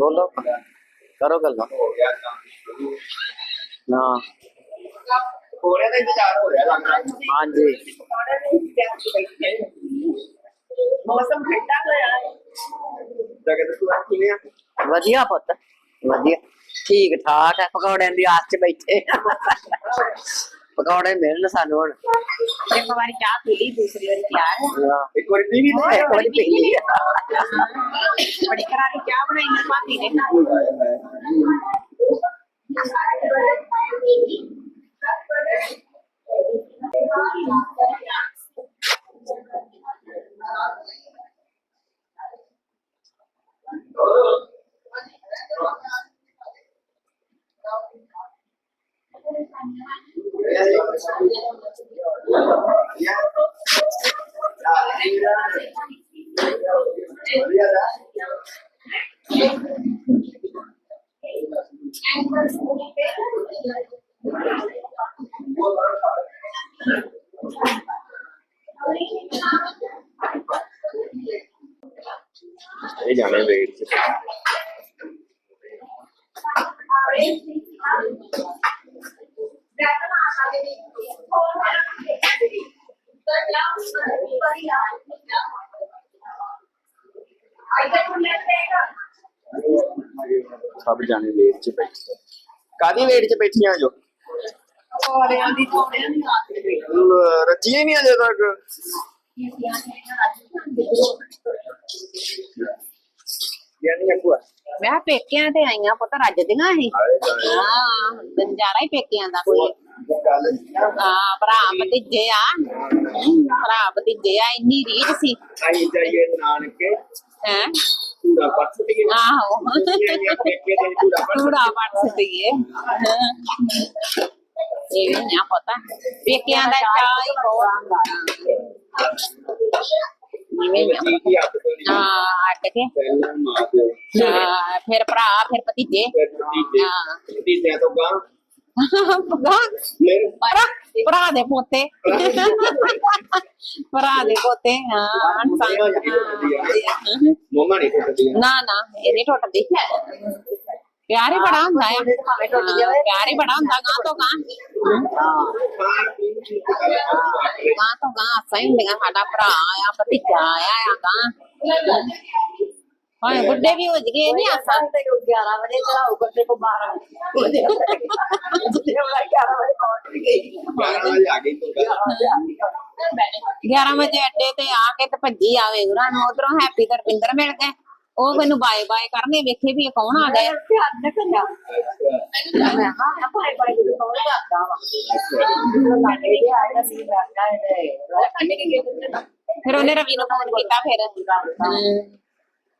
ਬੋਲੋ। ਕਰੋ ਗੱਲਾਂ। ਨਾ ਹੋ। ਰਿਹਾ ਤਾਂ ਇੰਤਜ਼ਾਰ ਹੋ ਰਿਹਾ ਲੱਗ ਰਿਹਾ ਹਾਂਜੀ। ਮੌਸਮ ਠੰਡਾ ਹੋਇਆ ਹੈ। ਜਗਤ ਤੂੰ ਕਿਵੇਂ ਆ ਵਧੀਆ ਪੁੱਤ। ਵਧੀਆ। ਠੀਕ ਠਾਕ ਹੈ। ਪਕੌੜਿਆਂ ਦੀ ਆਸ 'ਚ ਬੈਠੇ। ਪਕੌੜੇ ਮਿਲਣ ਸਾਨੂੰ ਹੁਣ ਇੱਕ ਵਾਰੀ ਚਾਹ ਪੀ ਲਈ ਦੂਸਰੀ ਵਾਰੀ ਤਿਆਰ ਹੈ ਹਾਂ। ਇੱਕ ਵਾਰੀ ਪੀ ਵੀ ਉਹ ਇੱਕ ਵਾਰੀ ਪੀ ਲਈ ਬੜੀ ਕਰਾਰੀ ਚਾਹ ਬਣਾਈ ਨਾ ਭਾਬੀ ਨੇ Để giờ này về Thank you. ਸਭ ਜਾਣੇ ਵੇਟ ਚ ਬੈਠੇ ਕਾਦੀ ਵੇਟ ਚ ਬੈਠੀਆਂ ਜੋ? ਕੋਲਿਆਂ ਦੀ ਕੋਲਿਆਂ ਦੀ ਆਸ ਰੱਜੀਆਂ ਨਹੀਂ ਅਜੇ ਤੱਕ। ਯਾਨੀ ਅਕੂਆ ਮੈਂ ਪੇਕਿਆਂ ਤੇ ਆਈਆਂ ਪੁੱਤ ਰੱਜਦੀਆਂ ਸੀ। ਹਾਂ ਨਜ਼ਾਰਾ ਹੀ ਪੇਕਿਆਂ ਦਾ ਕੋਈ ਹਾਂ ਭਰਾ ਭਤੀਜੇ ਆ। ਭਰਾ ਭਤੀਜੇ ਆ ਇੰਨੀ ਰੀਝ ਸੀ। ਆਈ ਜਾਈਏ ਨਾਨਕੇ। ਹੈ ਪੂਰਾ ਪੱਟ ਕੇ ਆਹੋ ਪੇਕੇ ਦੇ ਪੂਰਾ ਪੱਟ ਪੂਰਾ ਬਣ ਸਕੀਏ ਇਹ ਵੀ ਨਾ ਪਤਾ ਪੇਕਿਆਂ ਦਾ ਚਾਹ ਹੀ ਬਹੁਤ ਜਿਵੇਂ ਵੀ ਜੀ ਕੀ ਹੱਥ ਤੋਂ ਨਹੀਂ ਹਾਂ ਅੱਡ ਕੇ ਪਹਿਲਾਂ ਮਾਂ ਪਿਓ ਹਾਂ, ਫਿਰ ਭਰਾ ਫਿਰ ਭਤੀਜੇ ਫਿਰ ਭਤੀਜੇ ਹਾਂ। ਭਤੀਜਿਆਂ ਤੋਂ ਗਾਂ ਗਾਂ ਫਿਰ ਭਰਾ ਭਰਾ ਦੇ ਪੋਤੇ ਭਰਾ ਦੇ ਪੋਤੇ ਹਾਂ ਸੰਗ ਮਮਾ ਨਹੀਂ ਟੁੱਟਦੀ ਨਾ ਨਾ ਇਹ ਨਹੀਂ ਟੁੱਟਦੀ ਪਿਆਰ ਹੀ ਬੜਾ ਹੁੰਦਾ ਆ ਹਾਂ, ਪਿਆਰ ਹੀ ਬੜਾ ਹੁੰਦਾ ਗਾਂ ਤੋਂ ਗਾਂ ਖਾਣ ਪੀਣ ਦੀ ਗੱਲ ਕਰਦੇ ਗਾਂ ਤੋਂ ਗਾਂ ਆਸਾਂ ਹੀ ਹੁੰਦੀਆਂ ਹਾਂ ਬੁੱਢੇ ਵੀ ਹੋ ਜਗੇ ਨਹੀਂ ਆਸਾਂ। 11 ਵਜੇ ਚੜਾਉ ਕਰਦੇ ਕੋ 12 ਵਜੇ ਜਿੱਦੇ ਵਾਲਾ 11 ਵਜੇ ਪਹੁੰਚ ਗਈ ਬਾਰਾਂ ਵਜੇ ਆ ਗਈ ਤੂੰ। ਗੱਲ 11 ਵਜੇ ਅੱਡੇ ਤੇ ਆ ਕੇ ਤੇ ਭੱਜੀ ਆਵੇ ਉਹਨਾਂ ਨੂੰ ਉਧਰੋਂ ਹੈਪੀ ਤੇ ਰਪਿੰਦਰ ਮਿਲ ਗਏ। ਉਹ ਮੈਨੂੰ ਬਾਏ ਬਾਏ ਕਰਨੇ ਵੇਖੇ ਵੀ ਇਹ ਕੌਣ ਆ ਗਿਆ। ਧਿਆਨ ਨਾ ਕਰਿਆ ਮੈਂ ਹਾਂ ਭਾਈ ਦੇ ਕੋਲ ਕਰਦਾ ਵਾ? ਸਾਡੇ ਦੇ ਆਇਆ ਸੀ ਬੈਠਾ ਇਹਦੇ ਕੰਨੇ ਕੇ ਗਏ। ਫਿਰ ਉਹਨੇ ਰਵੀ ਨੂੰ ਫੋਨ ਕੀਤਾ ਫਿਰ। ਹਮ,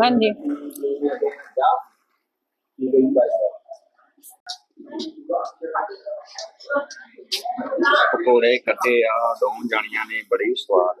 ਹਾਂਜੀ ਪਕੌੜੇ ਕੱਟੇ ਆ ਦੋ ਜਾਣੀਆਂ ਨੇ ਬੜੀ ਸਵਾਦ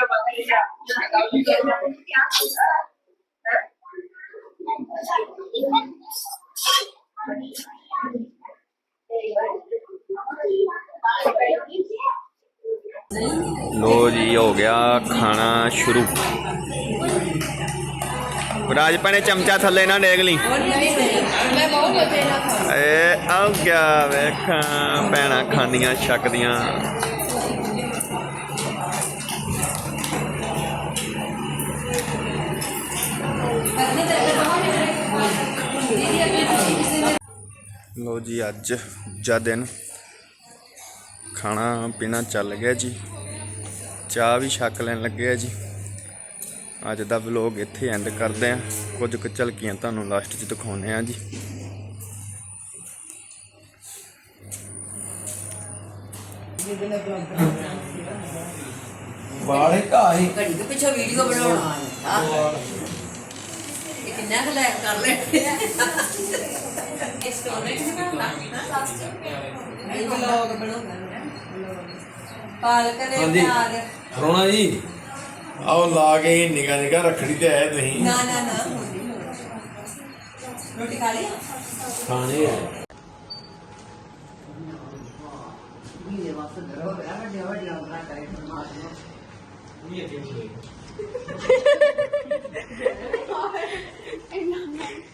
ਪਾਪਾ ਕੀ ਹੈ ਨਾ ਲੋ ਜੀ ਹੋ ਗਿਆ ਖਾਣਾ ਸ਼ੁਰੂ। ਰਾਜ ਭੈਣੇ ਚਮਚਾ ਥੱਲੇ ਨਾ ਡੇਗ ਲਈ। ਏ ਆ ਗਿਆ ਵੇਖਾਂ ਭੈਣਾਂ ਖਾਂਦੀਆਂ ਛਕਦੀਆਂ। ਲੋ ਜੀ ਅੱਜ ਜਾ ਦਿਨ ਖਾਣਾ ਪੀਣਾ ਚੱਲ ਗਿਆ ਜੀ। ਚਾਹ ਵੀ ਛਕ ਲੈਣ ਲੱਗੇ ਆ ਜੀ। ਅੱਜ ਦਾ ਵਲੋਗ ਇੱਥੇ ਐਂਡ ਕਰਦੇ ਆ। ਕੁਝ ਕੁ ਝਲਕੀਆਂ ਤੁਹਾਨੂੰ ਲਾਸਟ 'ਚ ਦਿਖਾਉਣੇ ਆ ਜੀ। ਬਾੜੇ ਘਾਈ ਘੜੀ ਦੇ ਪਿੱਛੇ ਵੀਡੀਓ ਬਣਾਉਣਾ। ਆ ਕਿੰਨਾ ਕੁ ਲਾਈਕ ਕਰ ਲੈ ਇਸ ਤੋਂ ਨਹੀਂ ਇਹ ਵਲੌਗ ਬਣਾਉਂਦਾ ਪਾਲਕ ਦੇ ਹਾਂਜੀ। ਪਿਆਰ ਰੋਣਾ ਜੀ ਆਓ ਲਾ ਕੇ ਨਿਗਾ ਨਿਗਾ ਰੱਖੜੀ ਤੇ ਆਏ ਤੁਸੀਂ। ਨਾ ਨਾ ਨਾ ਰੋਟੀ ਖਾ ਲਈ? ਖਾਣੇ ਆ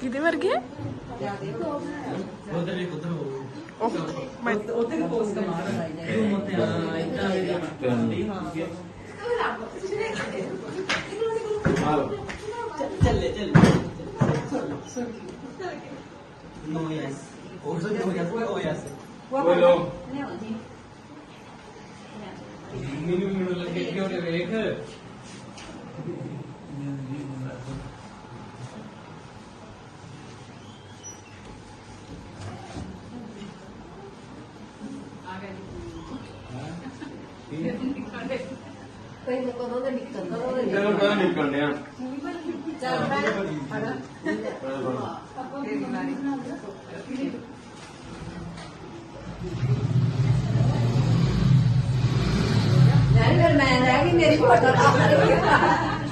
ਕਿਹਦੇ ਵਰਗੇ ਬੋਲੋ ਮੈਨੂੰ ਮੈਨੂੰ ਲੱਗੇ ਕਿ ਉਹਨੇ ਵੇਖ ਜਦੋਂ ਕਦੋਂ ਨਿਕਲਣੇ ਆ ਨਹੀਂ ਫਿਰ ਮੈਂ ਰਹਿ ਗਈ ਮੇਰੀ ਫੋਟੋ ਮੈਨੂੰ ਤਾਂ ਜੀ ਪੰਜ ਪੰਜ ਸੌ ਹੋ ਰਿਹਾ ਹਮ ਪਹਿਲਾਂ ਕਦੋਂ ਦੇ ਨਿਕਲਣਾ ਚਲੋ ਕਦੋਂ ਨਿਕਲਣੇ ਆ ਚੱਲ ਪੈ ਹਣਾ ਤੇ ਬਿਮਾਰੀ ਨਹੀਂ ਫਿਰ ਮੈਂ ਰਹਿ ਗਈ ਮੇਰੀ ਫੋਟੋ ਤਾਂ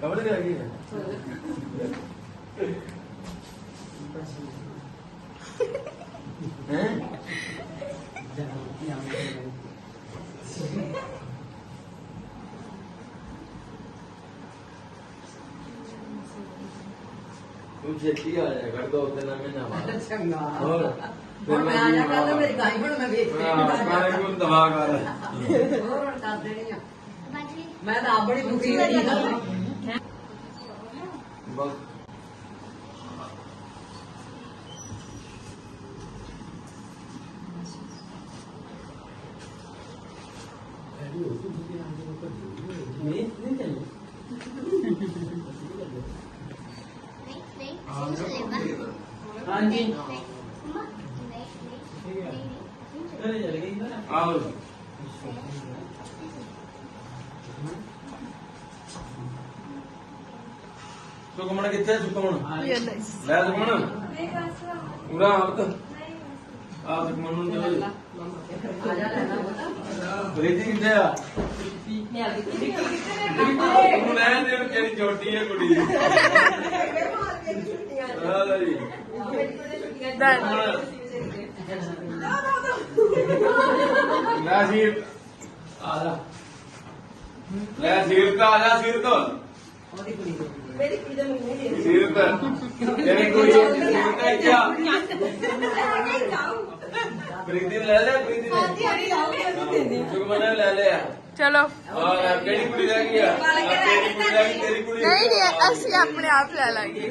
कमरे लगी है। हैं? तू छेती आ जाए घर तो उतने ना मैं ना चंगा। और और मैं आ जाता तो मेरी गाय पर मैं बेच मैं आसमान को दबा कर। और डाल देनी है। ਮੈਂ ਤਾਂ ਆਪ ਬੜੀ ਦੁਖੀ ਹੋਈ ਹਾਂ ਬਸ ਹਾਂਜੀ ਆਹੋ ਸੁਖਮਣ ਕਿੱਥੇ ਸੁਖਮਣ ਲੈ ਸੁਖਮਣ ਪੂਰਾ ਹੱਥ ਆ ਸੁਖਮਣ ਨੂੰ ਦੇ ਜਾ। ਬ੍ਰੀਤੀ ਕਿੱਥੇ ਆ? ਉਹਨੂੰ ਲੈ ਦੇ ਕਿਹੜੀ ਛੋਟੀ ਹੈ ਕੁੜੀ ਆ ਲੈ ਜੀ। ਲੈ ਸੀਰ ਆ ਜਾ। ਲੈ ਸੀਰ ਤਾਂ ਆ ਜਾ ਸੀਰ ਤੋਂ ਉਹਦੀ ਕੁੜੀ ਜਿਹੜੀ ਕੋਈ ਸੀਰਤ ਕਿਆ ਪ੍ਰੀਤੀ ਨੂੰ ਲੈ ਲੈ ਪ੍ਰੀਤੀ ਨੇ ਸੁਖਮਨ ਨੇ ਲੈ ਲਿਆ। ਚਲੋ। ਹਾਂ ਕਿਹੜੀ ਕੁੜੀ ਰਹਿ ਗਈ ਆ? ਤੇਰੀ ਕੁੜੀ ਰਹਿ ਗਈ ਤੇਰੀ ਕੁੜੀ ਨਹੀਂ ਨਹੀਂ ਅਸੀਂ ਆਪਣੇ ਆਪ ਲੈ ਲਾਂਗੇ।